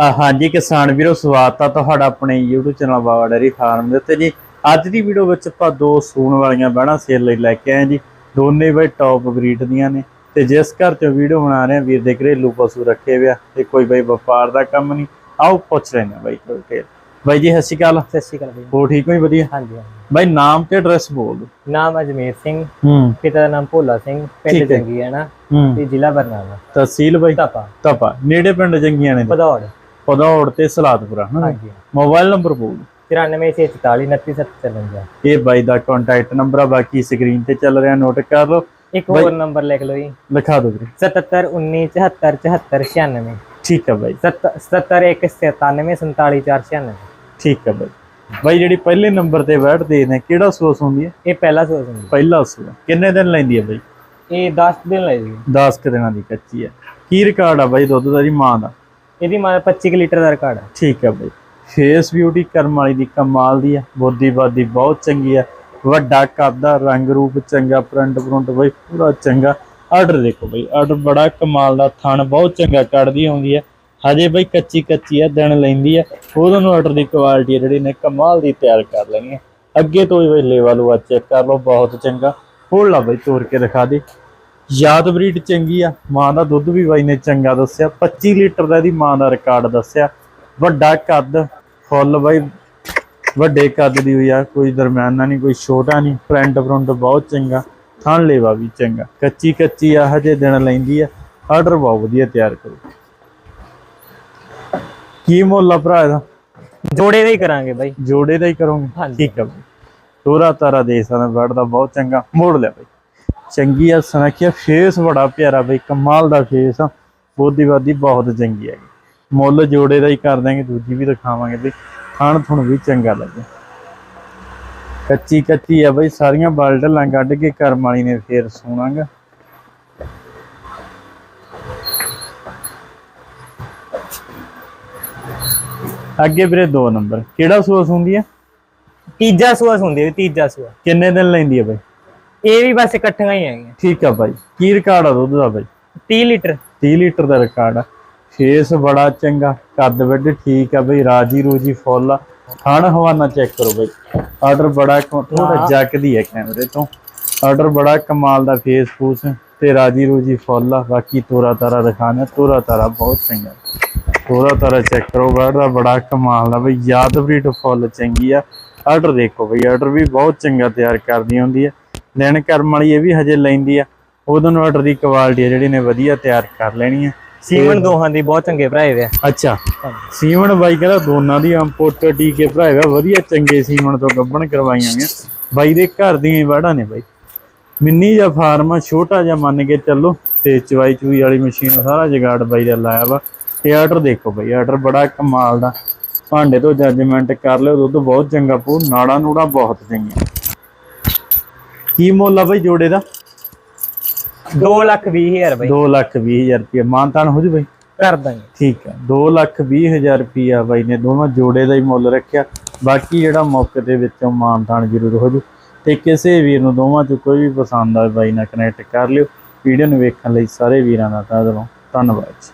ਹਾਂਜੀ ਕਿਸਾਨ ਵੀਰੋ ਸਵਾਗਤ ਆ ਤੁਹਾਡਾ ਆਪਣੇ YouTube channel Baba dairy farm ਦੇ ਉੱਤੇ ਜੀ। ਅੱਜ ਦੀ ਵੀਡੀਓ ਵਿੱਚ ਆਪਾਂ ਦੋ ਸੂਣ ਵਾਲੀਆਂ ਬਹਿਣਾ ਸੇਲ ਲਈ ਲੈ ਕੇ ਆਏ ਜੀ। ਦੋਨੇ ਬਈ ਟੌਪ ਬਰੀਡ ਦੀਆਂ ਨੇ ਤੇ ਜਿਸ ਘਰ ਚੋਂ ਵੀਡੀਓ ਬਣਾ ਰਹੇ ਆ ਵੀਰ ਦੇ ਘਰੇਲੂ ਪਸ਼ੂ ਰੱਖੇ ਹੋਏ ਆ ਤੇ ਕੋਈ ਬਈ ਵਪਾਰ ਦਾ ਕੰਮ ਨਹੀਂ। ਆਓ ਪੁੱਛ ਲੈਣਾ ਬਾਈ ਕੋਲ ਬਾਈ ਜੀ ਸਤਿ ਸ਼੍ਰੀ ਅਕਾਲ। ਸਤਿ ਸ਼੍ਰੀ ਅਕਾਲ ਜੀ ਹੋ ਠੀਕ ਹੋ ਜੀ ਵਧੀਆ? ਹਾਂਜੀ ਬਾਈ ਨਾਮ ਤੇ ਐਡਰੈਸ ਬੋਲ ਦਿਓ। ਨਾਮ ਅਜਮੇਰ ਸਿੰਘ। ਹੂੰ। ਪਿਤਾ ਦਾ ਨਾਮ ਭੋਲਾ ਸਿੰਘ। ਪਿੰਡ। ਜੰਗੀ ਹੈ ਨਾ। ਹੂੰ। ਤੇ ਜ਼ਿਲ੍ਹਾ ਬਰਨਾਲਾ। ਤਹਿਸੀਲ ਬਾਈ ਤਪਾ ਤਪਾ ਨੇੜੇ ਪਿੰਡ ਜੰਗੀਆਂ ਨੇ ਪਧੌੜ ਪਦੌੜ ਤੇ ਸਲਾਦਪੁਰਾ ਹਾਂਜੀ ਮੋਬਾਈਲ ਨੰਬਰ ਬੋਲ 9444 29755 ਇਹ ਬਾਈ ਦਾ ਕੰਟੈਕਟ ਨੰਬਰ ਆ ਬਾਕੀ ਸਕਰੀਨ ਤੇ ਚੱਲ ਰਿਹਾ ਨੋਟ ਕਰ ਲਓ। ਇੱਕ ਹੋਰ ਨੰਬਰ ਲਿਖ ਲਓ ਜੀ। ਲਿਖਾ ਦਿਓ ਵੀਰੇ। 77 19 74 74 96 ਠੀਕ ਹੈ ਬਾਈ। 77 197 47 496 ਠੀਕ ਹੈ ਬਾਈ। ਬਾਈ ਜਿਹੜੀ ਪਹਿਲੇ ਨੰਬਰ ਤੇ ਬੈਠਦੇ ਨੇ ਕਿਹੜਾ ਸੋਸ ਹੁੰਦੀ ਹੈ ਇਹ ਪਹਿਲਾ ਸੋਚ ਹੁੰਦੀ ਪਹਿਲਾ ਸੋਸ ਕਿੰਨੇ ਦਿਨ ਲੈਂਦੀ ਹੈ ਬਾਈ? ਇਹ 10 ਦਿਨ ਲੱਗ ਜੀ। 10 ਕੁ ਦਿਨਾਂ ਦੀ ਕੱਚੀ ਹੈ ਕੀ ਰਿਕਾਰਡ ਆ ਬਾਈ ਦੁੱਧ ਦਾ ਜੀ ਮਾਂ ਦਾ? ਇਹਦੀ ਮਾਂ 25 ਕੁ ਲੀਟਰ ਦਾ ਰਿਕਾਰਡ ਹੈ। ਠੀਕ ਹੈ ਬਾਈ। ਫੇਸ ਬਿਊਟੀ ਕਰਮ ਵਾਲੀ ਦੀ ਕਮਾਲ ਦੀ ਹੈ। ਬੋਦੀ ਬਾਦੀ ਬਹੁਤ ਚੰਗੀ ਹੈ। ਵੱਡਾ ਕੱਦ ਆ, ਰੰਗ ਰੂਪ ਚੰਗਾ ਪ੍ਰਿੰਟ ਪ੍ਰਿੰਟ ਬਾਈ, ਪੂਰਾ ਚੰਗਾ। ਆਰਡਰ ਦੇਖੋ ਬਾਈ ਆਰਡਰ ਬੜਾ ਕਮਾਲ ਦਾ, ਥਣ ਬਹੁਤ ਚੰਗਾ, ਕੱਢਦੀ ਆਉਂਦੀ ਹੈ। ਹਜੇ ਬਾਈ ਕੱਚੀ ਕੱਚੀ ਹੈ, ਦਿਨ ਲੈਂਦੀ ਹੈ। ਉਹਦੋਂ ਨੂੰ ਆਰਡਰ ਦੀ ਕੁਆਲਿਟੀ ਜਿਹੜੀ ਨੇ ਕਮਾਲ ਦੀ ਤਿਆਰ ਕਰ ਲੈਣੀ ਹੈ। ਅੱਗੇ ਤੋਂ ਹੀ ਬਾਈ ਲੈਵਲ ਉਹ ਚੈੱਕ ਕਰ ਲਓ, ਬਹੁਤ ਚੰਗਾ। ਹੋਰ ਲਾ ਬਾਈ ਤੋੜ ਕੇ ਦਿਖਾ ਦੇ। ਯਾਦ ਬਰੀਡ ਚੰਗੀ ਆ ਮਾਂ ਦਾ ਦੁੱਧ ਵੀ ਬਾਈ ਨੇ ਚੰਗਾ ਦੱਸਿਆ 25 ਲੀਟਰ ਦਾ ਇਹਦੀ ਮਾਂ ਦਾ ਰਿਕਾਰਡ ਦੱਸਿਆ। ਵੱਡਾ ਕੱਦ ਫੁੱਲ ਬਾਈ ਵੱਡੇ ਕੱਦ ਦੀ ਹੋਈ ਆ ਕੋਈ ਦਰਮਿਆਨਾ ਨਹੀਂ ਕੋਈ ਛੋਟਾ ਨਹੀਂ ਪ੍ਰਿੰਟ ਪ੍ਰਿੰਟ ਬਹੁਤ ਚੰਗਾ ਥਣ ਲੇਵਾ ਵੀ ਚੰਗਾ। ਕੱਚੀ ਕੱਚੀ ਆ ਹਜੇ ਦਿਨ ਲੈਂਦੀ ਆ ਆਰਡਰ ਬਹੁਤ ਵਧੀਆ ਤਿਆਰ ਕਰੋ। ਕੀ ਮੁੱਲ ਆ ਭਰਾ ਇਹਦਾ? ਜੋੜੇ ਦਾ ਹੀ ਕਰਾਂਗੇ ਬਾਈ। ਜੋੜੇ ਦਾ ਹੀ ਕਰੋਗੇ। ਠੀਕ ਆ ਬਾਈ। ਤੋਰਾ ਤਾਰਾ ਦੇ ਸਕਦਾ ਬੈਡ ਦਾ ਬਹੁਤ ਚੰਗਾ। ਮੋੜ ਲਿਆ ਬਾਈ। ਚੰਗੀ ਆ ਸੁਨੱਖਿਆ ਫੇਸ ਬੜਾ ਪਿਆਰਾ ਬਾਈ ਕਮਾਲ ਦਾ ਫੇਸ ਆ। ਬੋਦੀ ਬਾਦੀ ਬਹੁਤ ਚੰਗੀ ਹੈ ਮੁੱਲ ਜੋੜੇ ਦਾ ਹੀ ਕਰ ਦਾਂਗੇ ਦੂਜੀ ਵੀ ਦਿਖਾਵਾਂਗੇ ਬਈ। ਖਾਣ ਥੁਣ ਵੀ ਚੰਗਾ ਲੱਗੇ। ਕੱਚੀ ਕੱਚੀ ਆ ਬਈ ਸਾਰੀਆਂ ਬਾਲਟਲਾਂ ਕੱਢ ਕੇ ਕਰਮ ਵਾਲੀ ਨੇ ਫੇਰ ਸੋਣਾਗਾ। ਅੱਗੇ ਵੀਰੇ ਦੋ ਨੰਬਰ। ਕਿਹੜਾ ਸੋਸ ਹੁੰਦੀ ਹੈ ਤੀਜਾ ਸੂਆ ਹੁੰਦੀ ਹੈ ਤੀਜਾ ਸੂਆ। ਕਿੰਨੇ ਦਿਨ ਲੈਂਦੀ ਹੈ ਬਈ? ਇਹ ਵੀ ਬਸ ਇਕੱਠੀਆਂ ਹੀ ਹੈਗੀਆਂ। ਠੀਕ ਆ ਬਾਈ। ਕੀ ਰਿਕਾਰਡ ਆ ਦੁੱਧ ਦਾ ਬਾਈ? 30 ਲੀਟਰ। 30 ਲੀਟਰ ਦਾ ਰਿਕਾਰਡ ਆ। ਫੇਸ ਬੜਾ ਚੰਗਾ ਕੱਦ ਵੱਡ ਠੀਕ ਆ ਬਈ ਰਾਜੀ ਰੂਜੀ ਫੁੱਲ ਆ। ਖਾਣ ਹਵਾਨਾ ਚੈੱਕ ਕਰੋ ਬਈ। ਆਰਡਰ ਬੜਾ ਥੋੜਾ ਜੱਕਦੀ ਹੈ। ਕੈਮਰੇ ਤੋਂ। ਆਰਡਰ ਬੜਾ ਕਮਾਲ ਦਾ ਫੇਸ ਫੂਸ ਤੇ ਰਾਜੀ ਰੂਜੀ ਫੁੱਲ ਆ। ਬਾਕੀ ਤੋਰਾ ਤਾਰਾ ਦਿਖਾਣਾ ਤੋਰਾ ਤਾਰਾ ਬਹੁਤ ਚੰਗਾ। ਤੋਰਾ ਤਾਰਾ ਚੈੱਕ ਕਰੋ ਵਰਡ ਦਾ ਬੜਾ ਕਮਾਲ ਦਾ ਬਈ। ਯਾਦ ਬਰੀਡ ਫੁੱਲ ਚੰਗੀ ਆ। ਆਰਡਰ ਦੇਖੋ ਬਈ ਆਰਡਰ ਵੀ ਬਹੁਤ ਚੰਗਾ ਤਿਆਰ ਕਰਦੀ ਹੁੰਦੀ ਆ। ਲੈਣ ਕਰਮ ਵਾਲੀ ਇਹ ਵੀ ਹਜੇ ਲੈਂਦੀ ਆ। ਉਦੋਂ ਨੂੰ ਆਰਡਰ ਦੀ ਕੁਆਲਿਟੀ ਜਿਹੜੀ ਨੇ ਵਧੀਆ ਤਿਆਰ ਕਰ ਲੈਣੀ ਆ। ਸੀਮਨ ਦੋਹਾਂ ਦੀ ਬਹੁਤ ਚੰਗੇ ਭਰਾਏ ਵੇ ਅੱਛਾ। ਸੀਮਨ ਬਾਈ ਕਹਿੰਦਾ ਦੋਨਾਂ ਦੀ ਇੰਪੋਰਟ ਟੀਕੇ ਭਰਾਏਗਾ ਵਧੀਆ ਚੰਗੇ ਸੀਮਨ ਤੋਂ ਗੱਬਣ ਕਰਵਾਈਆਂ ਨੇ ਬਾਈ ਦੇ ਘਰ ਦੀਆਂ ਹੀ ਵਾੜਾਂ ਨੇ ਬਾਈ। ਮਿੰਨੀ ਜਾਂ ਫਾਰਮਾ ਛੋਟਾ ਜਿਹਾ ਮੰਨ ਕੇ ਚੱਲੋ। ਤੇ ਚਵਾਈ ਚੂਈ ਵਾਲੀ ਮਸ਼ੀਨ ਸਾਰਾ ਜਗਾੜ ਬਾਈ ਦਾ ਲਾਇਆ ਵਾ। ਤੇ ਆਰਡਰ ਦੇਖੋ ਬਾਈ ਆਰਡਰ ਬੜਾ ਕਮਾਲ ਦਾ। ਭਾਂਡੇ ਤੋਂ ਜੱਜਮੈਂਟ ਕਰ ਲਿਓ ਦੁੱਧ ਬਹੁਤ ਚੰਗਾ ਪੂ ਨਾੜਾ ਨੂੜਾ ਬਹੁਤ ਚੰਗੀਆਂ। ਕੀ ਮੁੱਲ ਆ ਬਾਈ ਜੋੜੇ ਦਾ? 2 ਲੱਖ 20 ਹਜ਼ਾਰ ਬਾਈ। 2 ਲੱਖ 20 ਹਜ਼ਾਰ ਰੁਪਏ ਮਾਨਤਾਨ ਹੋ ਜੂ ਬਾਈ? ਕਰ ਦਾਂਗੇ। ਠੀਕ ਹੈ। 2 ਲੱਖ 20 ਹਜ਼ਾਰ ਰੁਪਿਆ ਬਾਈ ਨੇ ਦੋਵਾਂ ਜੋੜੇ ਦਾ ਹੀ ਮੁੱਲ ਰੱਖਿਆ। ਬਾਕੀ ਜਿਹੜਾ ਮੌਕੇ ਦੇ ਵਿੱਚੋਂ ਮਾਨਤਾਨ ਜ਼ਰੂਰ ਹੋ ਜੂ। ਤੇ ਕਿਸੇ ਵੀਰ ਨੂੰ ਦੋਵਾਂ ਚੋਂ ਕੋਈ ਵੀ ਪਸੰਦ ਆਵੇ ਬਾਈ ਨਾਲ ਕਨੈਕਟ ਕਰ ਲਿਓ। ਵੀਡੀਓ ਨੂੰ ਵੇਖਣ ਲਈ ਸਾਰੇ ਵੀਰਾਂ ਦਾ ਧੰਨਵਾਦ ਧੰਨਵਾਦ ਜੀ।